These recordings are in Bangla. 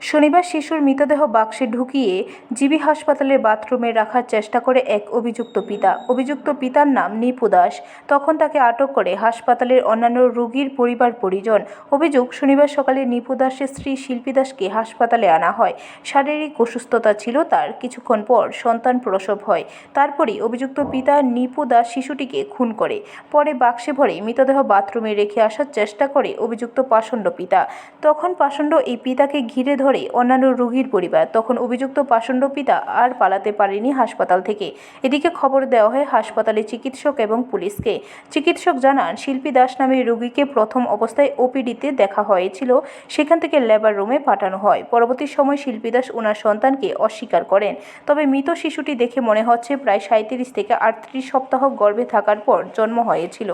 শনিবার শিশুর মৃতদেহ বাক্সে ঢুকিয়ে জিবি হাসপাতালের বাথরুমে রাখার চেষ্টা করে এক অভিযুক্ত পিতা। অভিযুক্ত পিতার নাম নিপু দাস। তখন তাকে আটক করে হাসপাতালের অন্যান্য রোগীর পরিবার পরিজন। অভিযোগ, শনিবার সকালে নিপু দাসের স্ত্রী শিল্পী দাসকে হাসপাতালে আনা হয়। শারীরিক অসুস্থতা ছিল তার। কিছুক্ষণ পর সন্তান প্রসব হয়। তারপরই অভিযুক্ত পিতা নিপু দাস শিশুটিকে খুন করে। পরে বাক্সে ভরে মৃতদেহ বাথরুমে রেখে আসার চেষ্টা করে অভিযুক্ত পাষণ্ড পিতা। তখন পাষণ্ড এই পিতাকে ঘিরে ধরে অন্যান্য রোগীর পরিবার। তখন অভিযুক্ত পাষণ্ড পিতা আর পালাতে পারেনি হাসপাতাল থেকে। এদিকে খবর দেওয়া হয়, হাসপাতালে চিকিৎসক এবং পুলিশকে। চিকিৎসক জানান, শিল্পী দাস নামে রোগীকে প্রথম অবস্থায় ওপিডিতে দেখা হয়েছিল। সেখান থেকে লেবার রুমে পাঠানো হয়। পরবর্তী সময় শিল্পী দাস ওনার সন্তানকে অস্বীকার করেন। তবে মৃত শিশুটি দেখে মনে হচ্ছে প্রায় সাঁত্রিশ থেকে আটত্রিশ সপ্তাহ গর্ভে থাকার পর জন্ম হয়েছিল।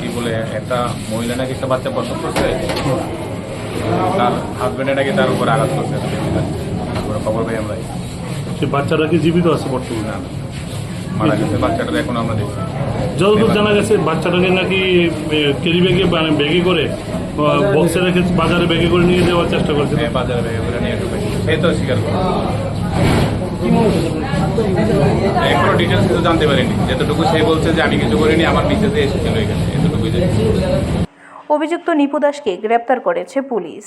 কি বলে, একটা মহিলা নাকি একটা বাচ্চা প্রসব করছে। তার হাজবেন্ডে নাকি তার উপরে আঘাত করছে। খবর পাই আমরা? সে বাচ্চারা কি জীবিত আছে বর্তমানে? না, মারা গেছে বাচ্চাটা এখন আমরা দেখছি। যতদূর জানা গেছে বাচ্চাটাকে নাকি ক্যারি ব্যাগে মানে ব্যাগে করে বক্সে রেখে বাজারে ব্যাগে করে নিয়ে যাওয়ার চেষ্টা করছে। বাজারে বেগে করে নিয়ে ঢুকে সে তো স্বীকার করে এখনও ডিটেলস কিছু জানতে পারিনি। যতটুকু সে বলছে যে আমি কিছু করিনি আমার নিচে দিয়ে এসেছিল এখানে। এতটুকুই অভিযুক্ত নিপু দাসকে গ্রেপ্তার করেছে পুলিশ।